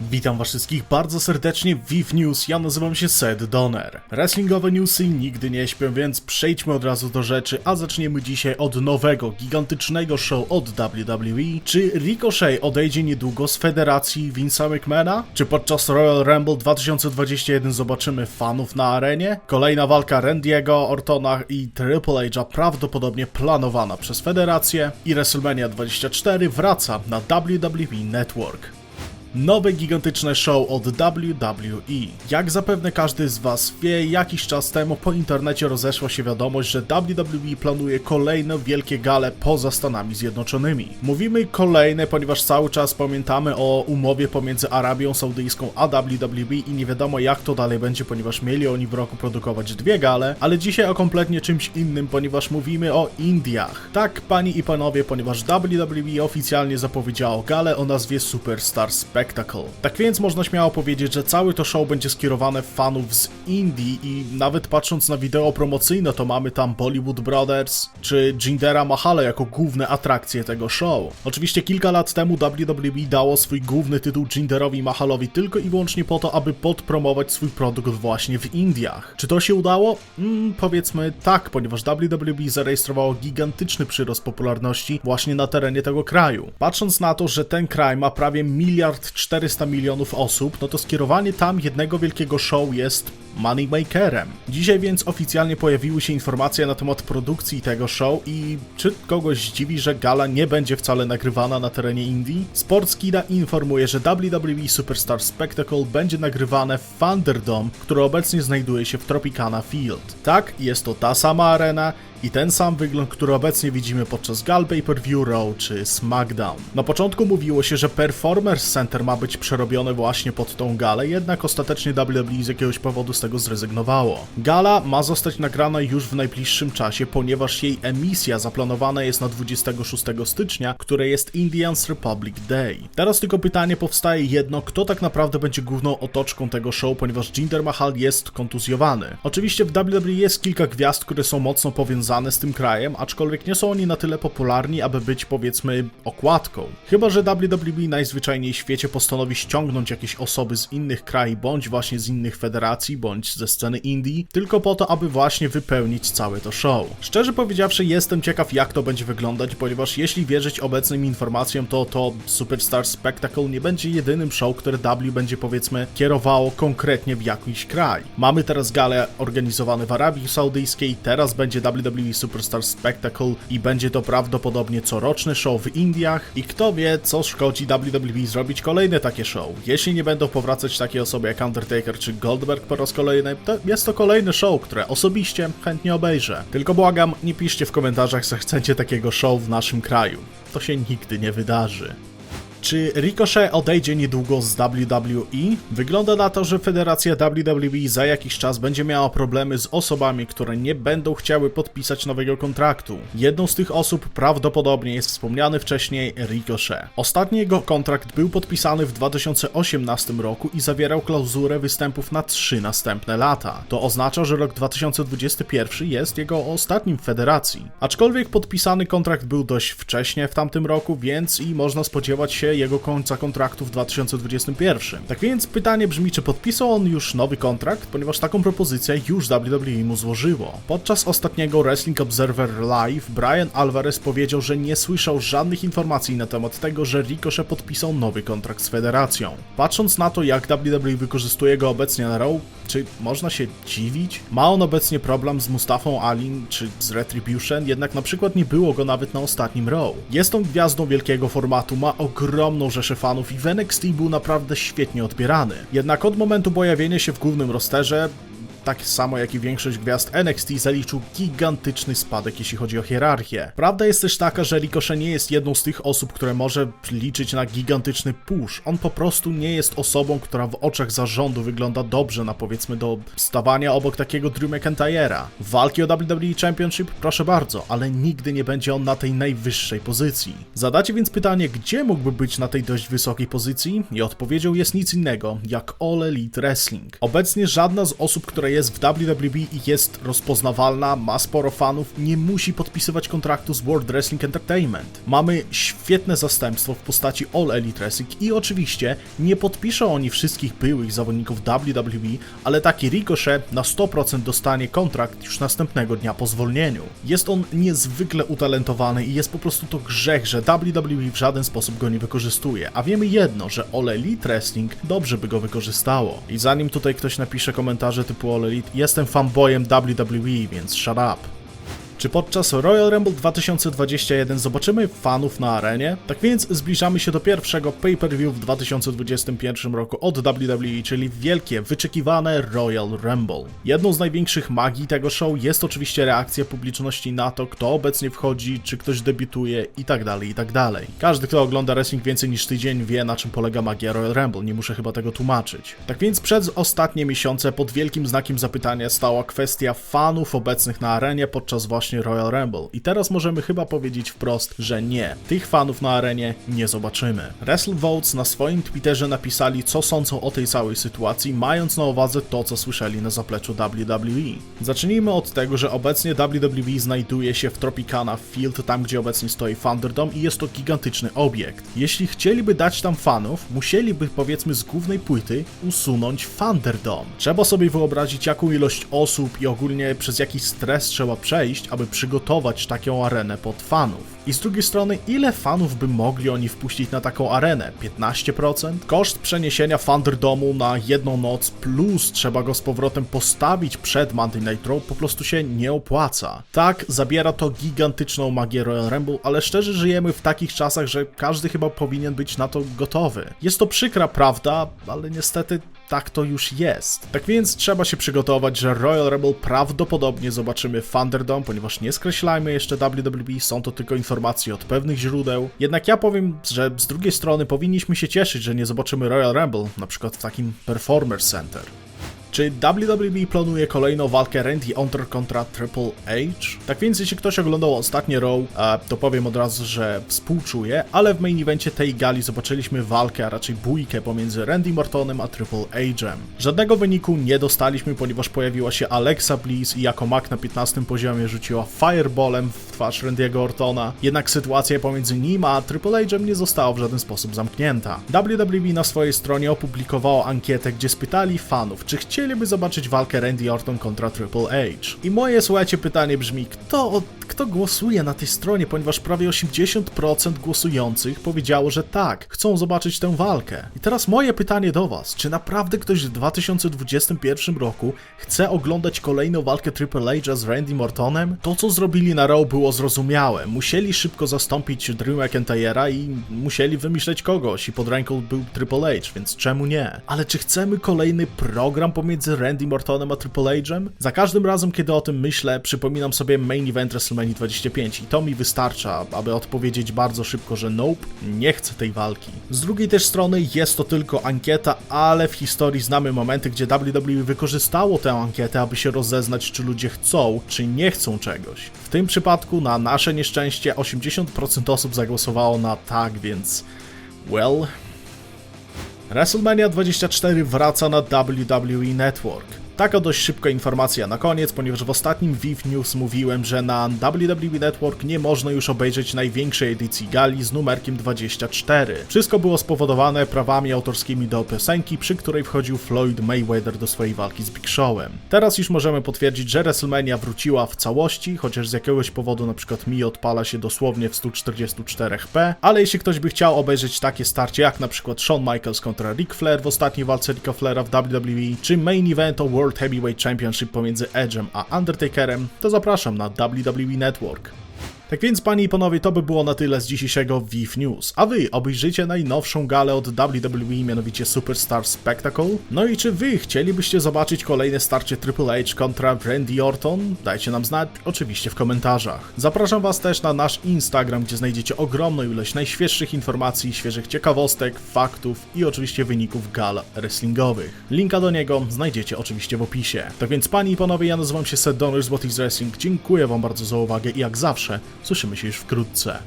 Witam was wszystkich bardzo serdecznie w VIV News, ja nazywam się Seth Donner. Wrestlingowe newsy nigdy nie śpią, więc przejdźmy od razu do rzeczy, a zaczniemy dzisiaj od nowego, gigantycznego show od WWE. Czy Ricochet odejdzie niedługo z federacji Vince'a McMahona? Czy podczas Royal Rumble 2021 zobaczymy fanów na arenie? Kolejna walka Randy'ego, Ortona i Triple H'a prawdopodobnie planowana przez federację i WrestleMania 24 wraca na WWE Network. Nowe gigantyczne show od WWE. Jak zapewne każdy z Was wie, jakiś czas temu po internecie rozeszła się wiadomość, że WWE planuje kolejne wielkie gale poza Stanami Zjednoczonymi. Mówimy kolejne, ponieważ cały czas pamiętamy o umowie pomiędzy Arabią Saudyjską a WWE i nie wiadomo jak to dalej będzie, ponieważ mieli oni w roku produkować dwie gale, ale dzisiaj o kompletnie czymś innym, ponieważ mówimy o Indiach. Tak, panie i panowie, ponieważ WWE oficjalnie zapowiedziało galę o nazwie Superstar Spectacle. Tak więc można śmiało powiedzieć, że cały to show będzie skierowane w fanów z Indii i nawet patrząc na wideo promocyjne, to mamy tam Bollywood Brothers czy Jindera Mahale jako główne atrakcje tego show. Oczywiście kilka lat temu WWE dało swój główny tytuł Jinderowi Mahalowi tylko i wyłącznie po to, aby podpromować swój produkt właśnie w Indiach. Czy to się udało? Mm, powiedzmy tak, ponieważ WWE zarejestrowało gigantyczny przyrost popularności właśnie na terenie tego kraju. Patrząc na to, że ten kraj ma prawie miliard 400 milionów osób, no to skierowanie tam jednego wielkiego show jest moneymakerem. Dzisiaj więc oficjalnie pojawiły się informacje na temat produkcji tego show i czy kogoś dziwi, że gala nie będzie wcale nagrywana na terenie Indii? Sportskida informuje, że WWE Superstar Spectacle będzie nagrywane w Thunderdome, które obecnie znajduje się w Tropicana Field. Tak, jest to ta sama arena i ten sam wygląd, który obecnie widzimy podczas gal pay-per-view Raw czy SmackDown. Na początku mówiło się, że Performers Center ma być przerobione właśnie pod tą galę, jednak ostatecznie WWE z jakiegoś powodu tego zrezygnowało. Gala ma zostać nagrana już w najbliższym czasie, ponieważ jej emisja zaplanowana jest na 26 stycznia, które jest Indians Republic Day. Teraz tylko pytanie powstaje jedno, kto tak naprawdę będzie główną otoczką tego show, ponieważ Jinder Mahal jest kontuzjowany. Oczywiście w WWE jest kilka gwiazd, które są mocno powiązane z tym krajem, aczkolwiek nie są oni na tyle popularni, aby być powiedzmy okładką. Chyba, że WWE najzwyczajniej w świecie postanowi ściągnąć jakieś osoby z innych krajów, bądź właśnie z innych federacji, bądź ze sceny indie, tylko po to, aby właśnie wypełnić całe to show. Szczerze powiedziawszy, jestem ciekaw, jak to będzie wyglądać, ponieważ jeśli wierzyć obecnym informacjom, to to Superstar Spectacle nie będzie jedynym show, które W będzie powiedzmy kierowało konkretnie w jakiś kraj. Mamy teraz galę organizowane w Arabii Saudyjskiej, teraz będzie WWE Superstar Spectacle i będzie to prawdopodobnie coroczny show w Indiach i kto wie, co szkodzi WWE zrobić kolejne takie show. Jeśli nie będą powracać takie osoby jak Undertaker czy Goldberg po raz kolejny, to jest to kolejny show, które osobiście chętnie obejrzę. Tylko błagam, nie piszcie w komentarzach, że chcecie takiego show w naszym kraju. To się nigdy nie wydarzy. Czy Ricochet odejdzie niedługo z WWE? Wygląda na to, że Federacja WWE za jakiś czas będzie miała problemy z osobami, które nie będą chciały podpisać nowego kontraktu. Jedną z tych osób prawdopodobnie jest wspomniany wcześniej Ricochet. Ostatni jego kontrakt był podpisany w 2018 roku i zawierał klauzurę występów na trzy następne lata. To oznacza, że rok 2021 jest jego ostatnim w federacji. Aczkolwiek podpisany kontrakt był dość wcześnie w tamtym roku, więc i można spodziewać się jego końca kontraktu w 2021. Tak więc pytanie brzmi, czy podpisał on już nowy kontrakt, ponieważ taką propozycję już WWE mu złożyło. Podczas ostatniego Wrestling Observer Live Brian Alvarez powiedział, że nie słyszał żadnych informacji na temat tego, że Ricochet podpisał nowy kontrakt z federacją. Patrząc na to, jak WWE wykorzystuje go obecnie na Raw, czy można się dziwić? Ma on obecnie problem z Mustafą Alin czy z Retribution, jednak na przykład nie było go nawet na ostatnim Raw. Jest on gwiazdą wielkiego formatu, ma ogromną rzeszę fanów i w NXT był naprawdę świetnie odbierany. Jednak od momentu pojawienia się w głównym rosterze tak samo jak i większość gwiazd NXT zaliczył gigantyczny spadek, jeśli chodzi o hierarchię. Prawda jest też taka, że Ricochet nie jest jedną z tych osób, które może liczyć na gigantyczny push. On po prostu nie jest osobą, która w oczach zarządu wygląda dobrze na powiedzmy do stawania obok takiego Drew McIntyre'a. Walki o WWE Championship? Proszę bardzo, ale nigdy nie będzie on na tej najwyższej pozycji. Zadacie więc pytanie, gdzie mógłby być na tej dość wysokiej pozycji? I odpowiedzią jest nic innego, jak All Elite Wrestling. Obecnie żadna z osób, która jest w WWE i jest rozpoznawalna, ma sporo fanów, nie musi podpisywać kontraktu z World Wrestling Entertainment. Mamy świetne zastępstwo w postaci All Elite Wrestling i oczywiście nie podpiszą oni wszystkich byłych zawodników WWE, ale taki Ricochet na 100% dostanie kontrakt już następnego dnia po zwolnieniu. Jest on niezwykle utalentowany i jest po prostu to grzech, że WWE w żaden sposób go nie wykorzystuje. A wiemy jedno, że All Elite Wrestling dobrze by go wykorzystało. I zanim tutaj ktoś napisze komentarze typu All Elite, jestem fanboyem WWE, więc shut up. Czy podczas Royal Rumble 2021 zobaczymy fanów na arenie? Tak więc zbliżamy się do pierwszego pay-per-view w 2021 roku od WWE, czyli wielkie, wyczekiwane Royal Rumble. Jedną z największych magii tego show jest oczywiście reakcja publiczności na to, kto obecnie wchodzi, czy ktoś debiutuje itd., itd. Każdy, kto ogląda wrestling więcej niż tydzień, wie na czym polega magia Royal Rumble, nie muszę chyba tego tłumaczyć. Tak więc przez ostatnie miesiące pod wielkim znakiem zapytania stała kwestia fanów obecnych na arenie podczas właśnie Royal Rumble. I teraz możemy chyba powiedzieć wprost, że nie. Tych fanów na arenie nie zobaczymy. WrestleVotes na swoim Twitterze napisali, co sądzą o tej całej sytuacji, mając na uwadze to, co słyszeli na zapleczu WWE. Zacznijmy od tego, że obecnie WWE znajduje się w Tropicana Field, tam gdzie obecnie stoi Thunderdome i jest to gigantyczny obiekt. Jeśli chcieliby dać tam fanów, musieliby powiedzmy z głównej płyty usunąć Thunderdome. Trzeba sobie wyobrazić, jaką ilość osób i ogólnie przez jaki stres trzeba przejść, aby przygotować taką arenę pod fanów. I z drugiej strony, ile fanów by mogli oni wpuścić na taką arenę? 15%? Koszt przeniesienia Thunderdomu na jedną noc plus trzeba go z powrotem postawić przed Monday Night Raw po prostu się nie opłaca. Tak, zabiera to gigantyczną magię Royal Rumble, ale szczerze żyjemy w takich czasach, że każdy chyba powinien być na to gotowy. Jest to przykra prawda, ale niestety tak to już jest. Tak więc trzeba się przygotować, że Royal Rumble prawdopodobnie zobaczymy Thunderdome, ponieważ nie skreślajmy jeszcze WWE, są to tylko informacje od pewnych źródeł. Jednak ja powiem, że z drugiej strony powinniśmy się cieszyć, że nie zobaczymy Royal Rumble, na przykład w takim Performers Center. Czy WWE planuje kolejną walkę Randy Orton kontra Triple H? Tak więc jeśli ktoś oglądał ostatnie Raw, e, to powiem od razu, że współczuję, ale w main evencie tej gali zobaczyliśmy walkę, a raczej bójkę pomiędzy Randy Ortonem a Triple H'em. Żadnego wyniku nie dostaliśmy, ponieważ pojawiła się Alexa Bliss i jako mak na 15 poziomie rzuciła fireballem w twarz Randy'ego Ortona, jednak sytuacja pomiędzy nim a Triple H'em nie została w żaden sposób zamknięta. WWE na swojej stronie opublikowało ankietę, gdzie spytali fanów, czy chcieliby zobaczyć walkę Randy Orton kontra Triple H. I moje, słuchajcie, pytanie brzmi, kto, kto głosuje na tej stronie, ponieważ prawie 80% głosujących powiedziało, że tak, chcą zobaczyć tę walkę. I teraz moje pytanie do was, czy naprawdę ktoś w 2021 roku chce oglądać kolejną walkę Triple H'a z Randy Ortonem? To, co zrobili na Raw było zrozumiałe. Musieli szybko zastąpić Drew McIntyre'a i musieli wymyśleć kogoś i pod ręką był Triple H, więc czemu nie? Ale czy chcemy kolejny program pomiędzy Randy Ortonem a Triple H'em? Za każdym razem, kiedy o tym myślę, przypominam sobie main event WrestleMania 25 i to mi wystarcza, aby odpowiedzieć bardzo szybko, że nope, nie chcę tej walki. Z drugiej też strony jest to tylko ankieta, ale w historii znamy momenty, gdzie WWE wykorzystało tę ankietę, aby się rozeznać, czy ludzie chcą, czy nie chcą czegoś. W tym przypadku, na nasze nieszczęście, 80% osób zagłosowało na tak, więc... Well... WrestleMania 24 wraca na WWE Network. Taka dość szybka informacja na koniec, ponieważ w ostatnim VIV News mówiłem, że na WWE Network nie można już obejrzeć największej edycji gali z numerkiem 24. Wszystko było spowodowane prawami autorskimi do piosenki, przy której wchodził Floyd Mayweather do swojej walki z Big Showem. Teraz już możemy potwierdzić, że WrestleMania wróciła w całości, chociaż z jakiegoś powodu przykład mi odpala się dosłownie w 144p, ale jeśli ktoś by chciał obejrzeć takie starcie jak przykład Shawn Michaels kontra Ric Flair w ostatniej walce Ricka Flaira w WWE, czy main event o World Heavyweight Championship pomiędzy Edge'em a Undertakerem, to zapraszam na WWE Network. Tak więc, panie i panowie, to by było na tyle z dzisiejszego VIV News. A wy obejrzyjcie najnowszą galę od WWE, mianowicie Superstar Spectacle. No i czy wy chcielibyście zobaczyć kolejne starcie Triple H kontra Randy Orton? Dajcie nam znać, oczywiście w komentarzach. Zapraszam was też na nasz Instagram, gdzie znajdziecie ogromną ilość najświeższych informacji, świeżych ciekawostek, faktów i oczywiście wyników gal wrestlingowych. Linka do niego znajdziecie oczywiście w opisie. Tak więc, panie i panowie, ja nazywam się Seth Donner z What is Wrestling. Dziękuję wam bardzo za uwagę i jak zawsze Słyszymy się już wkrótce.